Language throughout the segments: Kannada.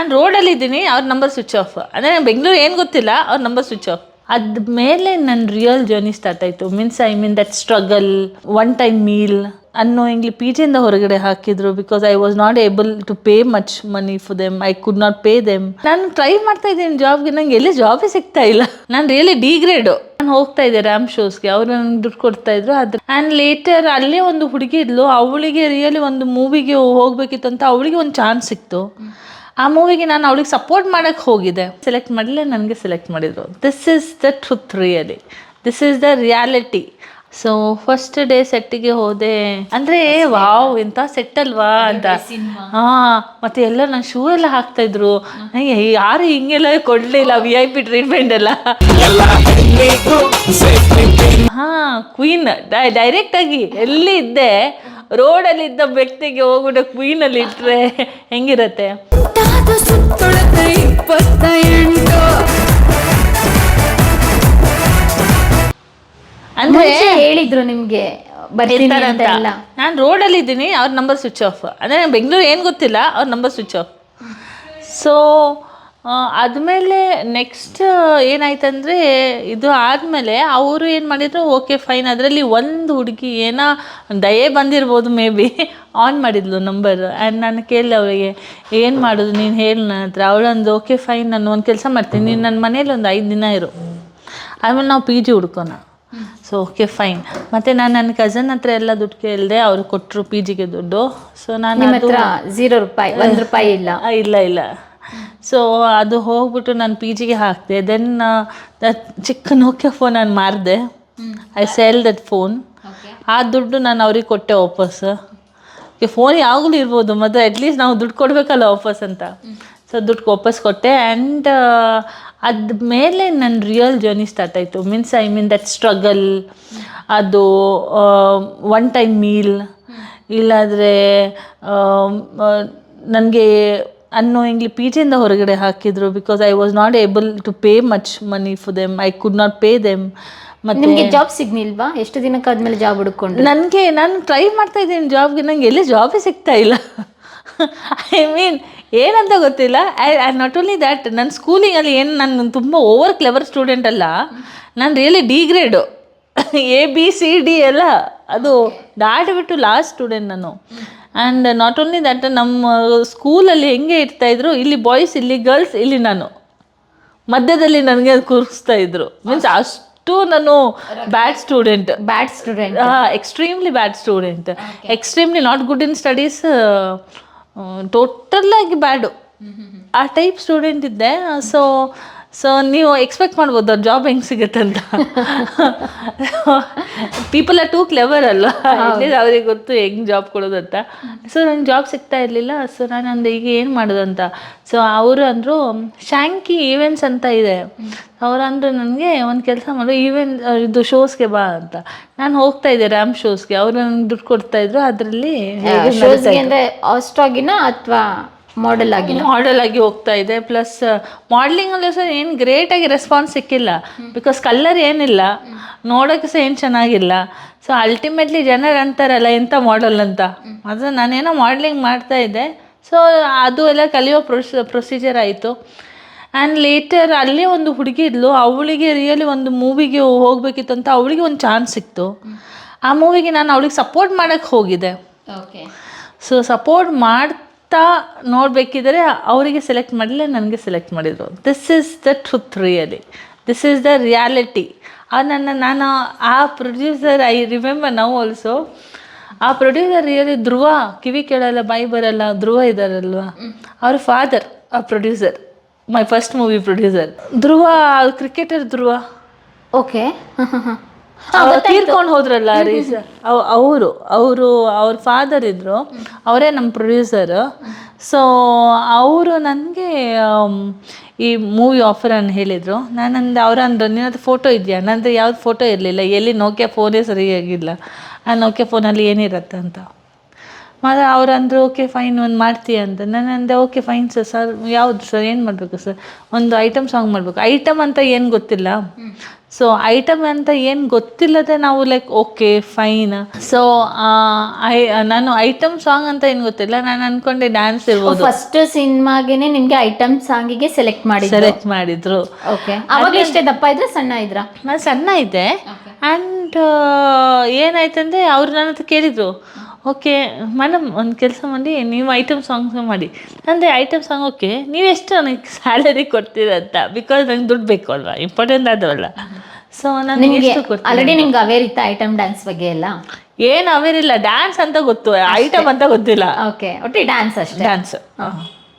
ನಾನು ರೋಡಲ್ಲಿ ಇದ್ದೀನಿ, ಅವ್ರ ನಂಬರ್ ಸ್ವಿಚ್ ಆಫ್ ಅಂದರೆ ಬೆಂಗಳೂರು ಏನು ಗೊತ್ತಿಲ್ಲ, ಅವ್ರ ನಂಬರ್ ಸ್ವಿಚ್ ಆಫ್ ಅದ ಮೇಲೆ ನನ್ನ ರಿಯಲ್ ಜರ್ನಿ ಸ್ಟಾರ್ಟ್ ಆಯಿತು. Means I mean that struggle one time meal ಅನ್ನೋ ಇಂಗ್ಲಿ ಪಿ ಜಿಯಿಂದ ಹೊರಗಡೆ ಹಾಕಿದ್ರು because I was not able to pay much money for them I could not pay them ನಾನು ಟ್ರೈ ಮಾಡ್ತಾ ಇದ್ದೀನಿ ಜಾಬ್ಗೆ ನಂಗೆ ಎಲ್ಲಿ ಜಾಬೇ ಸಿಗ್ತಾ ಇಲ್ಲ. ನಾನು ರಿಯಲಿ ಡಿಗ್ರೇಡು ನಾನು ಹೋಗ್ತಾ ಇದ್ದೆ ರ್ಯಾಮ್ ಶೋಸ್ಗೆ ಅವರು ನನಗೆ ದುಡ್ಡು ಕೊಡ್ತಾ ಇದ್ರು. ಅದ್ರ ಆ್ಯಂಡ್ ಲೇಟರ್ ಅಲ್ಲೇ ಒಂದು ಹುಡುಗಿ ಇದ್ಲು. ಅವಳಿಗೆ ರಿಯಲಿ ಒಂದು ಮೂವಿಗೆ ಹೋಗ್ಬೇಕಿತ್ತು ಅಂತ ಅವಳಿಗೆ ಒಂದು ಚಾನ್ಸ್ ಸಿಕ್ತು. ಆ ಮೂವಿಗೆ ನಾನು ಅವಳಿಗೆ ಸಪೋರ್ಟ್ ಮಾಡೋಕ್ಕೆ ಹೋಗಿದ್ದೆ. ಸೆಲೆಕ್ಟ್ ಮಾಡಲೇ ನನಗೆ ಸೆಲೆಕ್ಟ್ ಮಾಡಿದರು. This is the truth really this is the reality so first day ಸೆಟ್ಟಿಗೆ ಹೋದೆ. ಅಂದರೆ ವಾವ್ ಎಂಥ ಸೆಟ್ ಅಲ್ವಾ? ಅಂತ. ಹಾಂ ಮತ್ತೆ ಎಲ್ಲ ನಾನು ಶೂ ಎಲ್ಲ ಹಾಕ್ತಾ ಇದ್ರು. ನಂಗೆ ಯಾರು ಹಿಂಗೆಲ್ಲ ಕೊಡಲಿಲ್ಲ ವಿ ಐ ಪಿ ಟ್ರೀಟ್ಮೆಂಟ್ ಎಲ್ಲ. ಹಾಂ ಕ್ವೀನ್ ಡೈರೆಕ್ಟ್ ಆಗಿ ಎಲ್ಲಿ ಇದ್ದೆ ರೋಡಲ್ಲಿ ಇದ್ದ ವ್ಯಕ್ತಿಗೆ ಹೋಗ್ಬಿಟ್ಟು ಕ್ವೀನಲ್ಲಿ ಇಟ್ಟರೆ ಹೆಂಗಿರತ್ತೆ? ತಾತ ಸುತ್ತೊಳತ ಇಪ್ಪತ್ತ ಎಂಟು ಅಂದ್ರೆ ಹೇಳಿದ್ರು ನಿಮ್ಗೆ ಬರ್ತೀನಿ ಅಂತ ಎಲ್ಲ ನಾನು ರೋಡಲ್ಲಿ ಇದ್ದೀನಿ ಅವ್ರ ನಂಬರ್ ಸ್ವಿಚ್ ಆಫ್ ಅಂದರೆ ಬೆಂಗಳೂರು ಏನು ಗೊತ್ತಿಲ್ಲ ಅವ್ರ ನಂಬರ್ ಸ್ವಿಚ್ ಆಫ್ ಸೊ ಆದಮೇಲೆ ನೆಕ್ಸ್ಟ್ ಏನಾಯ್ತಂದರೆ ಇದು ಆದಮೇಲೆ ಅವರು ಏನು ಮಾಡಿದ್ರು ಓಕೆ ಫೈನ್ ಅದರಲ್ಲಿ ಒಂದು ಹುಡುಗಿ ಏನೋ ದಯೆ ಬಂದಿರ್ಬೋದು ಮೇ ಬಿ ಆನ್ ಮಾಡಿದ್ಲು ನಂಬರ್ ಆ್ಯಂಡ್ ನಾನು ಕೇಳಿದೆ ಅವಳಿಗೆ ಏನು ಮಾಡೋದು? ನೀನು ಹೇಳು ನನ್ನ ಹತ್ರ. ಅವಳೊಂದು ಓಕೆ ಫೈನ್ ನಾನು ಒಂದು ಕೆಲಸ ಮಾಡ್ತೀನಿ. ನೀನು ನನ್ನ ಮನೇಲಿ ಒಂದು ಐದು ದಿನ ಇರು. ಆಮೇಲೆ ನಾವು ಪಿ ಜಿ ಹುಡ್ಕೋಣ. ಸೊ ಓಕೆ ಫೈನ್ ಮತ್ತು ನಾನು ನನ್ನ ಕಸನ್ ಹತ್ರ ಎಲ್ಲ ದುಡ್ಡು ಕೇಳಿದೆ ಅವ್ರು ಕೊಟ್ಟರು ಪಿ ಜಿಗೆ ದುಡ್ಡು. ಸೊ ನಾನು ಝೀರೋ ರೂಪಾಯಿ ಒಂದು ರೂಪಾಯಿ ಇಲ್ಲ. ಇಲ್ಲ ಇಲ್ಲ. ಸೊ ಅದು ಹೋಗ್ಬಿಟ್ಟು ನಾನು ಪಿ ಜಿಗೆ ಹಾಕಿದೆ. ದೆನ್ ಚಿಕ್ಕ ನೋಕಿಯಾ ಫೋನ್ ನಾನು ಮಾರಿದೆ. ಐ ಸೆಲ್ ದಟ್ ಫೋನ್ ಆ ದುಡ್ಡು ನಾನು ಅವ್ರಿಗೆ ಕೊಟ್ಟೆ ವಾಪಸ್. ಫೋನ್ ಯಾವಾಗಲೂ ಇರ್ಬೋದು. ಮತ್ತು ಅಟ್ಲೀಸ್ಟ್ ನಾವು ದುಡ್ಡು ಕೊಡಬೇಕಲ್ಲ ವಾಪಸ್ ಅಂತ. ಸೊ ದುಡ್ಡು ವಾಪಸ್ ಕೊಟ್ಟೆ. ಆ್ಯಂಡ್ ಅದ ಮೇಲೆ ನನ್ನ ರಿಯಲ್ ಜರ್ನಿ ಸ್ಟಾರ್ಟ್ ಆಯಿತು. Means I mean that struggle ಅದು ಒನ್ ಟೈಮ್ ಮೀಲ್ ಇಲ್ಲಾದರೆ ನನಗೆ ಅನ್ನೋ ಇಂಗ್ಲಿ ಪಿ ಜಿಯಿಂದ ಹೊರಗಡೆ ಹಾಕಿದ್ರು because I was not able to pay much money for them I could not pay them ಮತ್ತು ನಿಮಗೆ ಜಾಬ್ ಸಿಗ್ನಿಲ್ವಾ ಎಷ್ಟು ದಿನಕ್ಕಾದ್ಮೇಲೆ ಜಾಬ್ ಹುಡುಕೊಂಡು ನನಗೆ ನಾನು ಟ್ರೈ ಮಾಡ್ತಾ ಇದ್ದೀನಿ ಜಾಬ್ಗೆ ನಂಗೆ ಎಲ್ಲಿ ಜಾಬೇ ಸಿಗ್ತಾ ಇಲ್ಲ. ಐ ಮೀನ್ ಏನಂತ ಗೊತ್ತಿಲ್ಲ. I I not only that ನನ್ನ ಸ್ಕೂಲಿಂಗಲ್ಲಿ ಏನು ನಾನು ತುಂಬ ಓವರ್ ಕ್ಲೆವರ್ ಸ್ಟೂಡೆಂಟ್ ಅಲ್ಲ. ನಾನು really D grade A B C D ಎಲ್ಲ. ಅದು ದಾಟಿಬಿಟ್ಟು ಲಾಸ್ಟ್ ಸ್ಟೂಡೆಂಟ್ ನಾನು. ಆ್ಯಂಡ್ ನಾಟ್ ಓನ್ಲಿ ದ್ಯಾಟ್ ನಮ್ಮ ಸ್ಕೂಲಲ್ಲಿ ಹೆಂಗೆ ಇರ್ತಾಯಿದ್ರು ಇಲ್ಲಿ ಬಾಯ್ಸ್ ಇಲ್ಲಿ ಗರ್ಲ್ಸ್ ಇಲ್ಲಿ ನಾನು. ಮಧ್ಯದಲ್ಲಿ ನನಗೆ ಕೂರಿಸ್ತಾ ಇದ್ರು. ಮೀನ್ಸ್ ಅಷ್ಟು ನಾನು bad student bad student extremely bad student extremely not good in studies total ಆಗಿ ಬ್ಯಾಡು ಆ ಟೈಪ್ ಸ್ಟೂಡೆಂಟ್ ಇದ್ದೆ. ಸೊ ಸೊ ನೀವು ಎಕ್ಸ್ಪೆಕ್ಟ್ ಮಾಡ್ಬೋದು ಅವ್ರ ಜಾಬ್ ಹೆಂಗೆ ಸಿಗುತ್ತೆ ಅಂತ. ಪೀಪಲ್ ಆರ್ ಟೂ ಕ್ಲೆವರ್ ಅಲ್ವಾ? ಅವ್ರಿಗೆ ಗೊತ್ತು ಹೆಂಗೆ ಜಾಬ್ ಕೊಡೋದಂತ ಅಂತ. ಸೊ ನಂಗೆ ಜಾಬ್ ಸಿಗ್ತಾ ಇರಲಿಲ್ಲ. ಸೊ ನಾನು ಅಂದೆ ಈಗ ಏನು ಮಾಡೋದು ಅಂತ? ಸೊ ಅವರು ಅಂದರು ಶಾಂಕಿ ಈವೆಂಟ್ಸ್ ಅಂತ ಇದೆ. ಅವ್ರು ಅಂದರು ನನಗೆ ಒಂದು ಕೆಲಸ ಮಾಡು ಈವೆಂಟ್ ಇದು ಶೋಸ್ಗೆ ಬಾ ಅಂತ. ನಾನು ಹೋಗ್ತಾ ಇದ್ದೆ ರ್ಯಾಮ್ ಶೋಸ್ಗೆ ಅವರು ನನಗೆ ದುಡ್ಡು ಕೊಡ್ತಾ ಇದ್ರು. ಅದರಲ್ಲಿ ಶೋಸ್ಗೆ ಅಂದ್ರೆ ಅಷ್ಟಾಗಿನ ಅಥವಾ ಮಾಡೆಲ್ ಆಗಿ. ಮಾಡೆಲ್ ಆಗಿ ಹೋಗ್ತಾ ಇದೆ. ಪ್ಲಸ್ ಮಾಡ್ಲಿಂಗಲ್ಲೂ ಸಹ ಏನು ಗ್ರೇಟಾಗಿ ರೆಸ್ಪಾನ್ಸ್ ಸಿಕ್ಕಿಲ್ಲ. ಬಿಕಾಸ್ ಕಲ್ಲರ್ ಏನಿಲ್ಲ. ನೋಡೋಕ್ಕೆ ಸಹ ಏನು ಚೆನ್ನಾಗಿಲ್ಲ. ಸೊ ಅಲ್ಟಿಮೇಟ್ಲಿ ಜನರು ಅಂತಾರಲ್ಲ ಎಂಥ ಮಾಡೆಲ್ ಅಂತ? ಅದು ನಾನೇನೋ ಮಾಡ್ಲಿಂಗ್ ಮಾಡ್ತಾ ಇದ್ದೆ. ಸೊ ಅದು ಎಲ್ಲ ಕಲಿಯೋ ಪ್ರೊಸ್ ಪ್ರೊಸೀಜರ್ ಆಯಿತು. ಆ್ಯಂಡ್ ಲೇಟರ್ ಅಲ್ಲೇ ಒಂದು ಹುಡುಗಿ ಇದ್ಲು. ಅವಳಿಗೆ ರಿಯಲಿ ಒಂದು ಮೂವಿಗೆ ಹೋಗ್ಬೇಕಿತ್ತಂತ ಅವಳಿಗೆ ಒಂದು ಚಾನ್ಸ್ ಸಿಕ್ತು. ಆ ಮೂವಿಗೆ ನಾನು ಅವಳಿಗೆ ಸಪೋರ್ಟ್ ಮಾಡೋಕ್ಕೆ ಹೋಗಿದ್ದೆ. ಓಕೆ ಸೊ ಸಪೋರ್ಟ್ ಮಾಡ್ತಾ ನೋಡಬೇಕಿದ್ರೆ ಅವರಿಗೆ ಸೆಲೆಕ್ಟ್ ಮಾಡಲಿಲ್ಲ ನನಗೆ ಸೆಲೆಕ್ಟ್ ಮಾಡಿದರು. This is the truth really this is the reality ಆ ನನ್ನ, ನಾನು ಆ producer I remember now also ಆ ಪ್ರೊಡ್ಯೂಸರ್ ರಿಯಲಿ ಧ್ರುವ, ಕಿವಿ ಕೇಳಲ್ಲ, ಬಾಯಿ ಬರಲ್ಲ, ಧ್ರುವ ಇದ್ದಾರಲ್ವ? ಅವ್ರ ಫಾದರ್ ಆ producer my first movie producer Dhruva cricketer Dhruva. Okay ತೀರ್ಕೊಂಡು ಹೋದ್ರಲ್ಲ ರೀ. ಅವರು ಅವರು ಅವ್ರ ಫಾದರ್ ಇದ್ರು. ಅವರೇ ನಮ್ಮ ಪ್ರೊಡ್ಯೂಸರ್ ಸೊ ಅವರು ನನಗೆ ಈ ಮೂವಿ ಆಫರ್ ಅನ್ನು ಹೇಳಿದರು. ನಾನಂದು ಅವ್ರು ಅಂದ್ರು ನಿನ್ನದು ಫೋಟೋ ಇದೆಯಾ? ನಂದು ಯಾವ್ದು ಫೋಟೋ ಇರಲಿಲ್ಲ. ಎಲ್ಲಿ ನೋಕೆ ಫೋನೇ ಸರಿಯಾಗಿಲ್ಲ ಆ ನೋಕೆ ಫೋನಲ್ಲಿ ಏನಿರತ್ತೆ ಅಂತ. ಮತ್ತು ಅವ್ರು ಅಂದರು ಓಕೆ ಫೈನ್ ಒಂದು ಮಾಡ್ತೀಯ ಅಂತ. ನಾನು ಅಂದೆ ಓಕೆ ಫೈನ್ ಸರ್ ಸರ್ ಯಾವುದು ಸರ್ ಏನು ಮಾಡಬೇಕು ಸರ್ ಒಂದು ಐಟಮ್ ಸಾಂಗ್ ಮಾಡಬೇಕು. ಐಟಮ್ ಅಂತ ಏನು ಗೊತ್ತಿಲ್ಲ. ಸೊ ಐಟಮ್ ಅಂತ ಏನು ಗೊತ್ತಿಲ್ಲದೆ ನಾವು like okay fine so I ನಾನು ಐಟಮ್ ಸಾಂಗ್ ಅಂತ ಏನು ಗೊತ್ತಿಲ್ಲ. ನಾನು ಅನ್ಕೊಂಡೆ ಡ್ಯಾನ್ಸ್ ಇರ್ಬೋದು. ಫಸ್ಟ್ ಸಿನಿಮಾಗೆನೆ ನಿಮಗೆ ಐಟಮ್ ಸಾಂಗಿಗೆ ಸೆಲೆಕ್ಟ್ ಮಾಡಿ ಸೆಲೆಕ್ಟ್ ಮಾಡಿದ್ರು. ಓಕೆ ಅವಾಗ ಎಷ್ಟೇ ದಪ್ಪ ಇದ್ರೆ ಸಣ್ಣ ಇದ್ರ? ನಾನು ಸಣ್ಣ ಇದ್ದೆ. ಆ್ಯಂಡ್ ಏನಾಯ್ತಂದ್ರೆ ಅವ್ರು ನನ್ನ ಹತ್ರ ಕೇಳಿದ್ರು. ಓಕೆ ಮೇಡಮ್ ಒಂದು ಕೆಲಸ ಮಾಡಿ ನೀವು ಐಟಮ್ ಸಾಂಗ್ಸ್ ಮಾಡಿ. ಅಂದರೆ ಐಟಮ್ ಸಾಂಗ್ ಓಕೆ ನೀವು ಎಷ್ಟು ನನಗೆ ಸ್ಯಾಲರಿ ಕೊಡ್ತೀರಂತ ಬಿಕಾಸ್ ನಂಗೆ ದುಡ್ಡು ಬೇಕು ಅಲ್ವಾ? ಇಂಪಾರ್ಟೆಂಟ್ ಅದವಲ್ಲ ಸೊ ನಾನು ನಿಮ್ಗೆ ಎಷ್ಟು ಕೊಡ್ತೀನಿ ಆಲ್ರೆಡಿ ನಿಮ್ಗೆ ಅವೇರ್ ಇತ್ತ ಐಟಮ್ ಡ್ಯಾನ್ಸ್ ಬಗ್ಗೆ ಎಲ್ಲ? ಏನು ಅವೇರಿಲ್ಲ ಡ್ಯಾನ್ಸ್ ಅಂತ ಗೊತ್ತು ಐಟಮ್ ಅಂತ ಗೊತ್ತಿಲ್ಲ. ಓಕೆ ಒಟ್ಟಿ ಡ್ಯಾನ್ಸ್ ಅಷ್ಟೇ. ಡ್ಯಾನ್ಸ್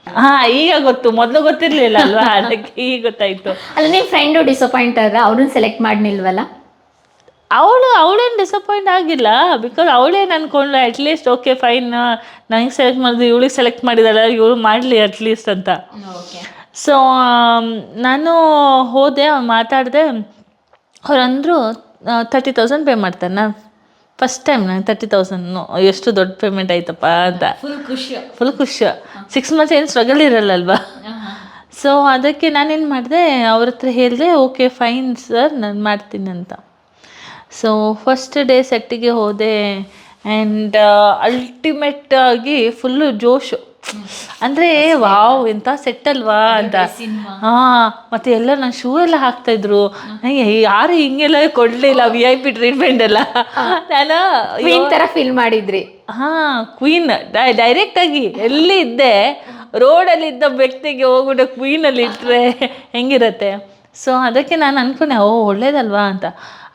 ಹಾ ಈಗ ಗೊತ್ತು ಮೊದಲು ಗೊತ್ತಿರ್ಲಿಲ್ಲ ಅಲ್ವಾ? ಅದಕ್ಕೆ ಈಗ ಗೊತ್ತಾಯ್ತು. ಅಲ್ಲ ನಿಮ್ ಫ್ರೆಂಡು ಡಿಸಪಾಯಿಂಟ್ ಆದ್ರೆ ಅವ್ರನ್ನ ಸೆಲೆಕ್ಟ್ ಮಾಡ್ನಿಲ್ವಲ್ಲ? ಅವಳು ಅವಳೇನು ಡಿಸಪಾಯಿಂಟ್ ಆಗಿಲ್ಲ. ಬಿಕಾಸ್ ಅವಳೇನು ಅನ್ಕೊಂಡ್ಳು ಅಟ್ಲೀಸ್ಟ್ ಓಕೆ ಫೈನ್ ನನಗೆ ಸೆಲೆಕ್ಟ್ ಮಾಡಿದ್ರು ಇವಳಿಗೆ ಸೆಲೆಕ್ಟ್ ಮಾಡಿದಾಳೆ ಇವಳು ಮಾಡಲಿ ಅಟ್ಲೀಸ್ಟ್ ಅಂತ. ಸೊ ನಾನು ಹೋದೆ ಅವ್ನು ಮಾತಾಡಿದೆ ಅವ್ರಂದರು ತರ್ಟಿ ತೌಸಂಡ್ ಪೇ ಮಾಡ್ತಾರೆ ನಾನು ಫಸ್ಟ್ ಟೈಮ್ ನಂಗೆ ತರ್ಟಿ ತೌಸಂಡ್ ಎಷ್ಟು ದೊಡ್ಡ ಪೇಮೆಂಟ್ ಆಯ್ತಪ್ಪ ಅಂತ. ಫುಲ್ ಖುಷಿ ಫುಲ್ ಖುಷಿ ಸಿಕ್ಸ್ ಮಂತ್ಸ್ ಏನು ಸ್ಟ್ರಗಲ್ ಇರಲ್ಲಲ್ವಾ? ಸೊ ಅದಕ್ಕೆ ನಾನೇನು ಮಾಡಿದೆ ಅವ್ರ ಹತ್ರ ಹೇಳಿದೆ ಓಕೆ ಫೈನ್ ಸರ್ ನಾನು ಮಾಡ್ತೀನಿ ಅಂತ. ಸೊ ಫಸ್ಟ್ ಡೇ ಸೆಟ್ಟಿಗೆ ಹೋದೆ ಆ್ಯಂಡ್ ಅಲ್ಟಿಮೇಟ್ ಆಗಿ ಫುಲ್ಲು ಜೋಶು. ಅಂದರೆ ವಾವ್ ಎಂತ ಸೆಟ್ ಅಲ್ವಾ ಅಂತ. ಹಾ ಮತ್ತೆ ಎಲ್ಲ ನಾನು ಶೂ ಎಲ್ಲ ಹಾಕ್ತಾ ಇದ್ರು ಯಾರು ಹಿಂಗೆಲ್ಲ ಕೊಡ್ಲಿಲ್ಲ ವಿ ಐ ಪಿ ಟ್ರೀಟ್ಮೆಂಟ್ ಎಲ್ಲ. ನಾನು ಕ್ವೀನ್ ತರ ಫೀಲ್ ಮಾಡಿದ್ರಿ. ಹಾ ಕ್ವೀನ್ ಡೈರೆಕ್ಟ್ ಆಗಿ ಎಲ್ಲಿ ಇದ್ದೆ ರೋಡಲ್ಲಿ ಇದ್ದ ವ್ಯಕ್ತಿಗೆ ಹೋಗ್ಬಿಟ್ಟು ಕ್ವೀನಲ್ಲಿ ಇಟ್ರೆ ಹೆಂಗಿರತ್ತೆ? ಸೊ ಅದಕ್ಕೆ ನಾನು ಅನ್ಕೊಂಡೆ ಓ ಒಳ್ಳೇದಲ್ವಾ ಅಂತ.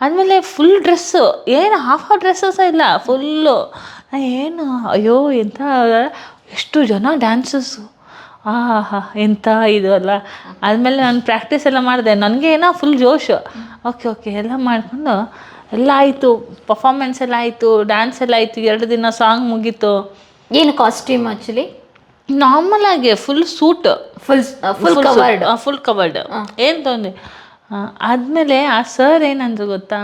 ಆದಮೇಲೆ ಫುಲ್ ಡ್ರೆಸ್ಸು ಏನು ಹಾಫ್ ಹಾಫ್ ಡ್ರೆಸ್ಸು ಸಹ ಇಲ್ಲ ಫುಲ್ಲು ಏನು ಅಯ್ಯೋ ಎಂಥ ಎಷ್ಟು ಜನ ಡ್ಯಾನ್ಸಸ್ಸು ಆಹಾ ಎಂಥ ಇದು ಅಲ್ಲ. ಆದಮೇಲೆ ನಾನು ಪ್ರಾಕ್ಟೀಸ್ ಎಲ್ಲ ಮಾಡಿದೆ. ನನಗೆ ಏನೋ ಫುಲ್ ಜೋಶು. ಓಕೆ ಓಕೆ ಎಲ್ಲ ಮಾಡಿಕೊಂಡು ಎಲ್ಲ ಆಯಿತು. ಪರ್ಫಾರ್ಮೆನ್ಸ್ ಎಲ್ಲ ಆಯಿತು. ಡ್ಯಾನ್ಸ್ ಎಲ್ಲ ಆಯಿತು. ಎರಡು ದಿನ ಸಾಂಗ್ ಮುಗೀತು. ಏನು ಕಾಸ್ಟ್ಯೂಮ್ ಆ್ಯಕ್ಚುಲಿ ನಾರ್ಮಲ್ ಆಗಿ full suit full full covered full covered ಏನು ತೊಂದರೆ? ಆದಮೇಲೆ ಆ ಸರ್ ಏನಂದ್ರು ಗೊತ್ತಾ?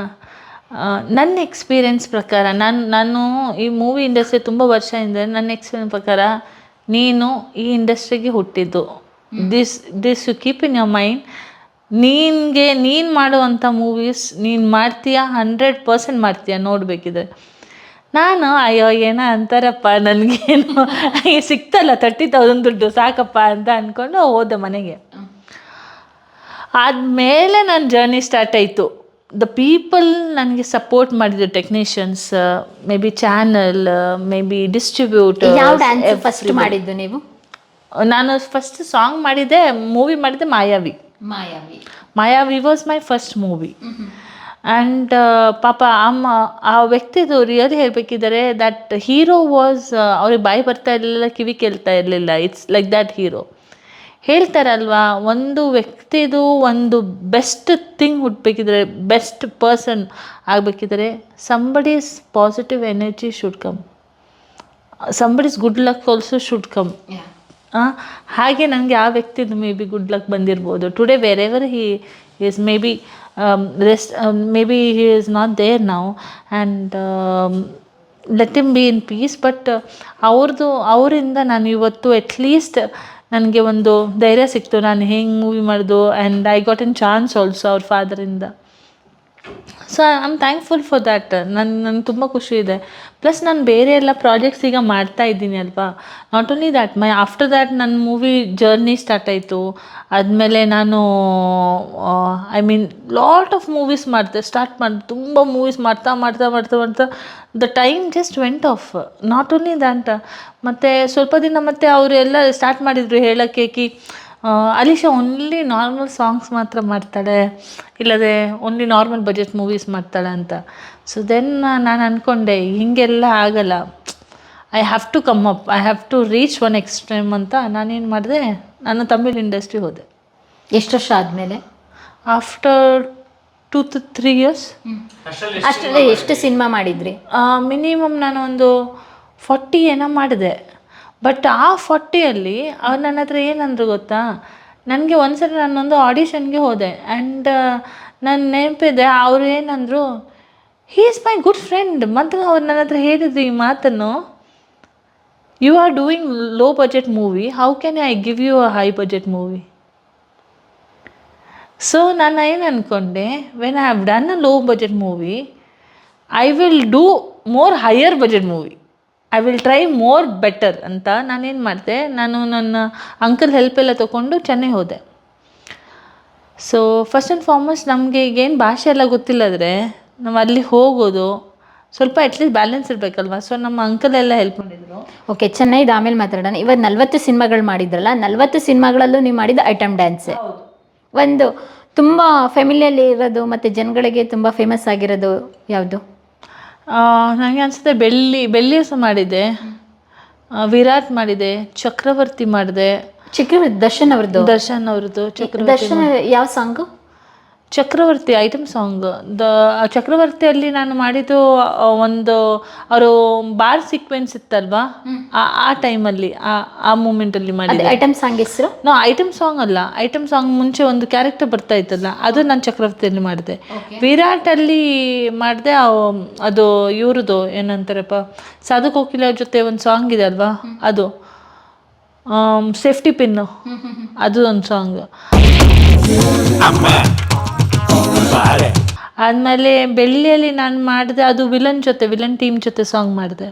ನನ್ನ ಎಕ್ಸ್ಪೀರಿಯನ್ಸ್ ಪ್ರಕಾರ ನಾನು ನಾನು ಈ ಮೂವಿ ಇಂಡಸ್ಟ್ರಿ ತುಂಬ ವರ್ಷ ಇದೆ ನನ್ನ ಎಕ್ಸ್ಪೀರಿಯನ್ಸ್ ಪ್ರಕಾರ ನೀನು ಈ ಇಂಡಸ್ಟ್ರಿಗೆ ಹುಟ್ಟಿದ್ದು. This this you keep in your mind ನಿನಗೆ ನೀನು ಮಾಡುವಂಥ ಮೂವೀಸ್ ನೀನು ಮಾಡ್ತೀಯಾ ಹಂಡ್ರೆಡ್ ಪರ್ಸೆಂಟ್ ಮಾಡ್ತೀಯ ನೋಡಬೇಕಿದ್ರೆ. ನಾನು ಅಯ್ಯೋ ಏನೋ ಅಂತಾರಪ್ಪ ನನಗೇನು ಸಿಕ್ತಲ್ಲ ತರ್ಟಿ ತೌಸಂಡ್ ದುಡ್ಡು ಸಾಕಪ್ಪ ಅಂತ ಅಂದ್ಕೊಂಡು ಹೋದೆ ಮನೆಗೆ. ಆದಮೇಲೆ ನನ್ನ ಜರ್ನಿ ಸ್ಟಾರ್ಟ್ ಆಯಿತು. ದ ಪೀಪಲ್ ನನಗೆ ಸಪೋರ್ಟ್ ಮಾಡಿದ್ರು technicians maybe channel maybe distribute ಯಾವ ಡ್ಯಾನ್ಸ್ ಫಸ್ಟ್ ಮಾಡಿದ್ದು ನೀವು? ನಾನು ಫಸ್ಟ್ ಸಾಂಗ್ ಮಾಡಿದ್ದೆ ಮೂವಿ ಮಾಡಿದ್ದೆ Mayavi Mayavi Mayavi was my first movie and ಪಾಪ ಅಮ್ಮ ಆ ವ್ಯಕ್ತಿದು ರಿಯಲಿ ಹೇಳಬೇಕಿದ್ದಾರೆ ದಟ್ ಹೀರೋ ವಾಸ್ ಅವ್ರಿಗೆ ಬಾಯಿ ಬರ್ತಾ ಇರಲಿಲ್ಲ ಕಿವಿ ಕೇಳ್ತಾ ಇರಲಿಲ್ಲ. ಇಟ್ಸ್ ಲೈಕ್ ದ್ಯಾಟ್ ಹೀರೋ ಹೇಳ್ತಾರಲ್ವಾ ಒಂದು ವ್ಯಕ್ತಿದು ಒಂದು ಬೆಸ್ಟ್ ಥಿಂಗ್ ಹುಟ್ಟಬೇಕಿದ್ರೆ best person ಆಗಬೇಕಿದ್ರೆ somebody's positive energy should come somebody's good luck also should come ಹಾಗೆ ನನಗೆ ಆ ವ್ಯಕ್ತಿದು ಮೇ ಬಿ ಗುಡ್ ಲಕ್ ಬಂದಿರ್ಬೋದು. Today wherever he is maybe rest maybe he is not there ನಾವು and let him be in peace but ಅವ್ರದ್ದು ಅವರಿಂದ ನಾನು ಇವತ್ತು ಅಟ್ಲೀಸ್ಟ್ ನನಗೆ ಒಂದು ಧೈರ್ಯ ಸಿಕ್ತು. ನಾನು ಹೆಂಗೆ ಮೂವಿ ಮಾಡೋದು? And I got an chance also ಅವ್ರ ಫಾದರಿಂದ so I am thankful for that ನನ್ನ ನನಗೆ ತುಂಬ ಖುಷಿ ಇದೆ. ಪ್ಲಸ್ ನಾನು ಬೇರೆ ಎಲ್ಲ ಪ್ರಾಜೆಕ್ಟ್ಸ್ ಈಗ ಮಾಡ್ತಾ ಇದ್ದೀನಿ ಅಲ್ವಾ? Not only that my after that ನನ್ನ ಮೂವಿ ಜರ್ನಿ ಸ್ಟಾರ್ಟ್ ಆಯಿತು. ಆದಮೇಲೆ ನಾನು I mean lot of movies ಮಾಡಿದೆ ಸ್ಟಾರ್ಟ್ ಮಾಡಿ, ತುಂಬ ಮೂವೀಸ್ ಮಾಡ್ತಾ ಮಾಡ್ತಾ ಮಾಡ್ತಾ ಮಾಡ್ತಾ the time just went off not only that ಮತ್ತು ಸ್ವಲ್ಪ ದಿನ ಮತ್ತೆ ಅವರು ಎಲ್ಲ ಸ್ಟಾರ್ಟ್ ಮಾಡಿದರು ಹೇಳೋಕ್ಕೆ, ಕಿ ಅಲಿಶಾ ಓನ್ಲಿ ನಾರ್ಮಲ್ ಸಾಂಗ್ಸ್ ಮಾತ್ರ ಮಾಡ್ತಾಳೆ? ಇಲ್ಲದೆ ಓನ್ಲಿ ನಾರ್ಮಲ್ ಬಜೆಟ್ ಮೂವೀಸ್ ಮಾಡ್ತಾಳೆ ಅಂತ. ಸೊ ದೆನ್ ನಾನು ಅಂದ್ಕೊಂಡೆ ಹೀಗೆಲ್ಲ ಆಗಲ್ಲ. I have to come up I have to reach one extreme ಅಂತ ನಾನೇನು ಮಾಡಿದೆ? ನಾನು ತಮಿಳ್ ಇಂಡಸ್ಟ್ರಿ ಹೋದೆ. ಎಷ್ಟು ವರ್ಷ ಆದಮೇಲೆ? After two to three years ಅಷ್ಟೇ ಎಷ್ಟು ಸಿನಿಮಾ ಮಾಡಿದ್ರಿ? ಮಿನಿಮಮ್ ನಾನು ಒಂದು ಫಾರ್ಟಿ ಏನೋ ಮಾಡಿದೆ. ಬಟ್ ಆ ಫಾರ್ಟಿಯಲ್ಲಿ ಅವ್ರು ನನ್ನ ಹತ್ರ ಏನಂದ್ರು ಗೊತ್ತಾ? ನನಗೆ ಒಂದ್ಸರಿ ನಾನೊಂದು ಆಡಿಷನ್ಗೆ ಹೋದೆ. ಆ್ಯಂಡ್ ನನ್ನ ನೆನಪಿದೆ, ಅವರು ಏನಂದರು he is my good friend ಮತ್ತು ಅವ್ರು ನನ್ನ ಹತ್ರ ಹೇಳಿದ್ರು ಈ ಮಾತನ್ನು. You are doing low budget movie how can I give you a high budget movie so ನಾನು ಏನು ಅಂದ್ಕೊಂಡೆ when I have done a low budget movie I will do more higher budget movie I will try more better ಅಂತ ನಾನೇನು ಮಾಡಿದೆ? ನಾನು ನನ್ನ ಅಂಕಲ್ ಹೆಲ್ಪ್ ಎಲ್ಲ ತೊಗೊಂಡು ಚೆನ್ನೈ ಹೋದೆ. ಸೊ ಫಸ್ಟ್ ಆ್ಯಂಡ್ ಫಾರ್ಮೋಸ್ಟ್ ನಮಗೆ ಈಗೇನು ಭಾಷೆ ಎಲ್ಲ ಗೊತ್ತಿಲ್ಲದ್ರೆ ನಾವು ಅಲ್ಲಿ ಹೋಗೋದು ಸ್ವಲ್ಪ ಅಟ್ಲೀಸ್ಟ್ ಬ್ಯಾಲೆನ್ಸ್ ಇರಬೇಕಲ್ವ? ಸೊ ನಮ್ಮ ಅಂಕಲ್ ಎಲ್ಲ ಹೆಲ್ಪ್ ಮಾಡಿದ್ರು. ಓಕೆ ಚೆನ್ನೈದು ಆಮೇಲೆ ಮಾತಾಡೋಣ. ಇವತ್ತು ನಲ್ವತ್ತು ಸಿನಿಮಾಗಳು ಮಾಡಿದ್ರಲ್ಲ ನಲ್ವತ್ತು ಸಿನಿಮಾಗಳಲ್ಲೂ ನೀವು ಮಾಡಿದ ಐಟಮ್ ಡ್ಯಾನ್ಸ್ ಒಂದು ತುಂಬ ಫ್ಯಾಮಿಲಿಯಲ್ಲಿ ಇರೋದು ಮತ್ತು ಜನಗಳಿಗೆ ತುಂಬ ಫೇಮಸ್ ಆಗಿರೋದು ಯಾವುದು? ನನಗೆ ಅನಿಸುತ್ತೆ ಬೆಳ್ಳಿ ಬೆಳ್ಳಿ ಸಹ ಮಾಡಿದೆ ವಿರಾಟ್ ಮಾಡಿದೆ ಚಕ್ರವರ್ತಿ ಮಾಡಿದೆ. ಚಕ್ರವರ್ತಿ ದರ್ಶನ್ ಅವ್ರದ್ದು? ದರ್ಶನ್ ಅವ್ರದ್ದು ಚಕ್ರ ದರ್ಶನ್ ಯಾವ song Chakravarthy item song. The ಚಕ್ರವರ್ತಿಯಲ್ಲಿ ನಾನು ಮಾಡಿದ್ದು ಒಂದು ಅವರು ಬಾರ್ ಸೀಕ್ವೆನ್ಸ್ ಇತ್ತಲ್ವಾ? ಆ- ಆ ಟೈಮಲ್ಲಿ ಆ ಆ ಮೂಮೆಂಟಲ್ಲಿ ಮಾಡಿದ್ದೆ. ಮಾಡಿದೆ ಐಟಮ್ ಸಾಂಗ್ ಹೆಸರು? ನೋ ಐಟಮ್ ಸಾಂಗ್ ಅಲ್ಲ. ಐಟಮ್ ಸಾಂಗ್ ಮುಂಚೆ ಒಂದು ಕ್ಯಾರೆಕ್ಟರ್ ಬರ್ತಾ ಇತ್ತಲ್ಲ ಅದು ನಾನು ಚಕ್ರವರ್ತಿಯಲ್ಲಿ ಮಾಡಿದೆ. ವಿರಾಟಲ್ಲಿ ಮಾಡಿದೆ ಅದು ಇವ್ರದ್ದು ಏನಂತಾರಪ್ಪ ಸಾಧು ಕೋಕಿಲ ಜೊತೆ ಒಂದು ಸಾಂಗ್ ಇದೆ ಅಲ್ವಾ? ಅದು ಸೇಫ್ಟಿ ಪಿನ್ನು. ಅದು ಒಂದು ಸಾಂಗ್. ಆದಮೇಲೆ ಬೆಳ್ಳಿಯಲ್ಲಿ ನಾನು ಮಾಡಿದೆ ಅದು ವಿಲನ್ ಜೊತೆ ವಿಲನ್ ಟೀಮ್ ಜೊತೆ ಸಾಂಗ್ ಮಾಡಿದೆ.